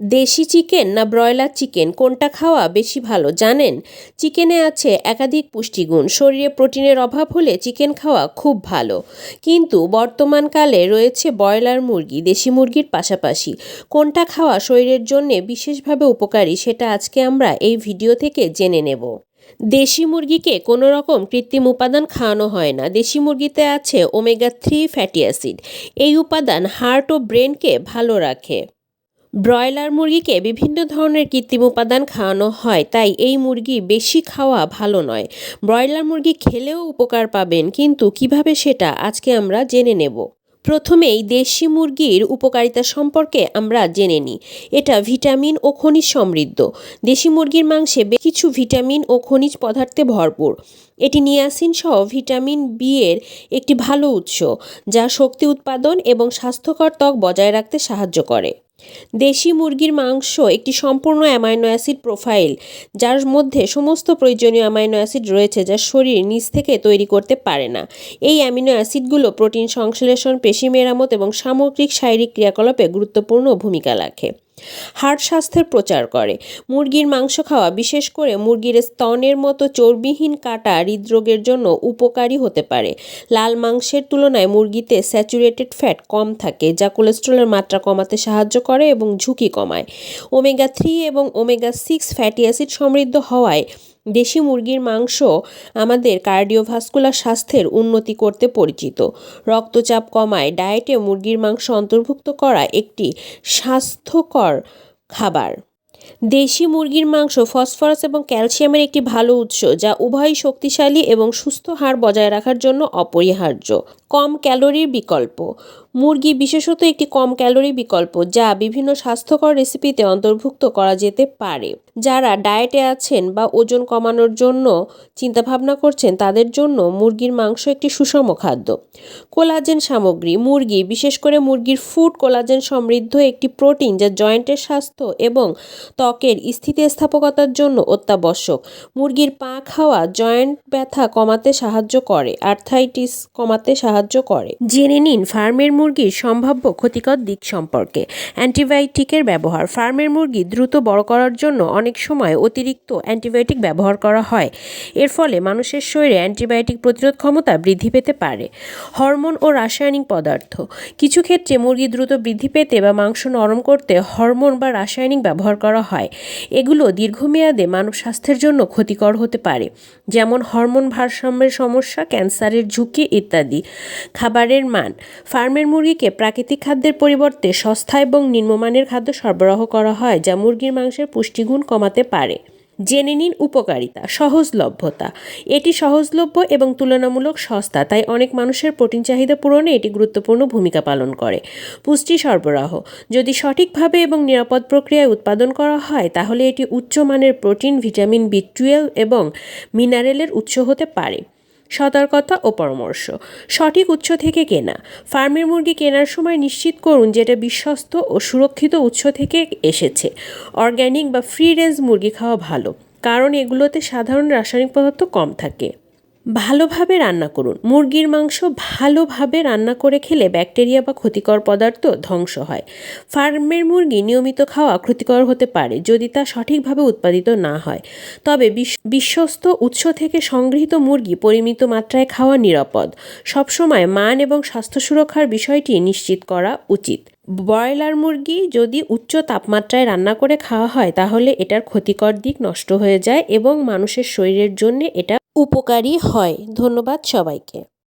দেশি চিকেন না broiler chicken? কোনটা খাওয়া বেশি ভালো? জানেন, চিকেনে আছে একাধিক পুষ্টিগুণ। শরীরে প্রোটিনের অভাব হলে চিকেন খাওয়া খুব ভালো। কিন্তু বর্তমানকালে রয়েছে ব্রয়লার মুরগি, দেশি মুরগির পাশাপাশি। কোনটা খাওয়া শরীরের জন্যে বিশেষভাবে উপকারী সেটা আজকে আমরা এই ভিডিও থেকে জেনে নেব। দেশি মুরগিকে কোনো রকম কৃত্রিম উপাদান খাওয়ানো হয় না। দেশি মুরগিতে আছে ওমেগা থ্রি ফ্যাটি অ্যাসিড। এই উপাদান হার্ট ও ব্রেনকে ভালো রাখে। ব্রয়লার মুরগিকে বিভিন্ন ধরনের কৃত্রিম উপাদান খাওয়ানো হয়, তাই এই মুরগি বেশি খাওয়া ভালো নয়। ব্রয়লার মুরগি খেলেও উপকার পাবেন, কিন্তু কীভাবে সেটা আজকে আমরা জেনে নেব। প্রথমেই দেশি মুরগির উপকারিতা সম্পর্কে আমরা জেনে নিই। এটা ভিটামিন ও খনিজ সমৃদ্ধ। দেশি মুরগির মাংসে কিছু ভিটামিন ও খনিজ পদার্থে ভরপুর। এটি নিয়াসিন সহ ভিটামিন বি এর একটি ভালো উৎস, যা শক্তি উৎপাদন এবং স্বাস্থ্যকর ত্বক বজায় রাখতে সাহায্য করে। দেশি মুরগির মাংস একটি সম্পূর্ণ অ্যামাইনো অ্যাসিড প্রোফাইল, যার মধ্যে সমস্ত প্রয়োজনীয় অ্যামাইনো অ্যাসিড রয়েছে যা শরীর নিজ থেকে তৈরি করতে পারে না। এই অ্যামিনো অ্যাসিডগুলো প্রোটিন সংশ্লেষণ, পেশি মেরামত এবং সামগ্রিক শারীরিক ক্রিয়াকলাপে গুরুত্বপূর্ণ ভূমিকা রাখে। হার্ট স্বাস্থ্যের প্রচার করে। মুরগির মাংস খাওয়া, বিশেষ করে মুরগির স্তনের মতো চর্বিহীন কাটা হৃদরোগের জন্য উপকারী হতে পারে। লাল মাংসের তুলনায় মুরগিতে স্যাচুরেটেড ফ্যাট কম থাকে, যা কোলেস্ট্রলের মাত্রা কমাতে সাহায্য করে এবং ঝুঁকি কমায়। ওমেগা থ্রি এবং ওমেগা সিক্স ফ্যাটি অ্যাসিড সমৃদ্ধ হওয়ায় দেশি মুরগির মাংস আমাদের কার্ডিওভাস্কুলার স্বাস্থ্যের উন্নতি করতে পরিচিত। রক্তচাপ কমায়, ডায়েটে মুরগির মাংস অন্তর্ভুক্ত করা একটি স্বাস্থ্যকর খাবার। দেশি মুরগির মাংস ফসফরাস এবং ক্যালসিয়ামের একটি ভালো উৎস যা উভয়ই শক্তিশালী এবং সুস্থ হাড় বজায় রাখার জন্য অপরিহার্য। কম ক্যালোরির বিকল্প। মুরগি বিশেষত একটি কম ক্যালোরি বিকল্প যা বিভিন্ন স্বাস্থ্যকর রেসিপিতে অন্তর্ভুক্ত করা যেতে পারে। যারা ডায়েটে আছেন বা ওজন কমানোর জন্য চিন্তাভাবনা করছেন, তাদের জন্য মুরগির মাংস একটি সুষম খাদ্য। কোলাজেন সামগ্রী, মুরগি, বিশেষ করে মুরগির ফুড কোলাজেন সমৃদ্ধ একটি প্রোটিন যা জয়েন্টের স্বাস্থ্য এবং ত্বকের স্থিতিস্থাপকতার জন্য অত্যাবশ্যক। মুরগির পা খাওয়া জয়েন্ট ব্যথা কমাতে সাহায্য করে আর্থাইটিস কমাতে সাহায্য করে। জেনে নিন, ফার্মের মুরগির সম্ভাব্য ক্ষতিকর দিক সম্পর্কে। অ্যান্টিবায়োটিকের ব্যবহার ফার্মের মুরগি দ্রুত বড় করার জন্য অনেক সময় অতিরিক্ত অ্যান্টিবায়োটিক ব্যবহার করা হয়। এর ফলে মানুষের শরীরে অ্যান্টিবায়োটিক প্রতিরোধ ক্ষমতা বৃদ্ধি পেতে পারে। হরমোন ও রাসায়নিক পদার্থ। কিছু ক্ষেত্রে মুরগি দ্রুত বৃদ্ধি পেতে বা মাংস নরম করতে হরমোন বা রাসায়নিক ব্যবহার করা হয়। এগুলো দীর্ঘমেয়াদে মানব স্বাস্থ্যের জন্য ক্ষতিকর হতে পারে। যেমন হরমোন ভারসাম্যের সমস্যা, ক্যান্সারের ঝুঁকি ইত্যাদি। খাবারের মান। ফার্মের মুরগিকে প্রাকৃতিক খাদ্যের পরিবর্তে সস্তা এবং নিম্নমানের খাদ্য সরবরাহ করা হয়, যা মুরগির মাংসের পুষ্টিগুণ কমাতে পারে। জেনে নিন উপকারিতা, সহজলভ্যতা। এটি সহজলভ্য এবং তুলনামূলক সস্তা, তাই অনেক মানুষের প্রোটিন চাহিদা পূরণে এটি গুরুত্বপূর্ণ ভূমিকা পালন করে। পুষ্টি সরবরাহ, যদি সঠিকভাবে এবং নিরাপদ প্রক্রিয়ায় উৎপাদন করা হয়, তাহলে এটি উচ্চমানের প্রোটিন, ভিটামিন বি টুয়েলভ এবং মিনারেলের উৎস হতে পারে। সতর্কতা ও পরামর্শ। সঠিক উৎস থেকে কেনা। ফার্মের মুরগি কেনার সময় নিশ্চিত করুন যেটা বিশ্বস্ত ও সুরক্ষিত উৎস থেকে এসেছে। অর্গ্যানিক বা ফ্রি রেঞ্জ মুরগি খাওয়া ভালো, কারণ এগুলোতে সাধারণ রাসায়নিক পদার্থ কম থাকে। ভালোভাবে রান্না করুন। মুরগির মাংস ভালোভাবে রান্না করে খেলে ব্যাকটেরিয়া বা ক্ষতিকর পদার্থ ধ্বংস হয়। ফার্মের মুরগি নিয়মিত খাওয়া ক্ষতিকর হতে পারে যদি তা সঠিকভাবে উৎপাদিত না হয়। তবে বিশ্বস্ত উৎস থেকে সংগৃহীত মুরগি পরিমিত মাত্রায় খাওয়া নিরাপদ। সবসময় মান এবং স্বাস্থ্য সুরক্ষার বিষয়টি নিশ্চিত করা উচিত। ব্রয়লার মুরগি যদি উচ্চ তাপমাত্রায় রান্না করে খাওয়া হয় তাহলে এটার ক্ষতিকর দিক নষ্ট হয়ে যায় এবং মানুষের শরীরের জন্য এটা উপকারী হয়। ধন্যবাদ সবাইকে।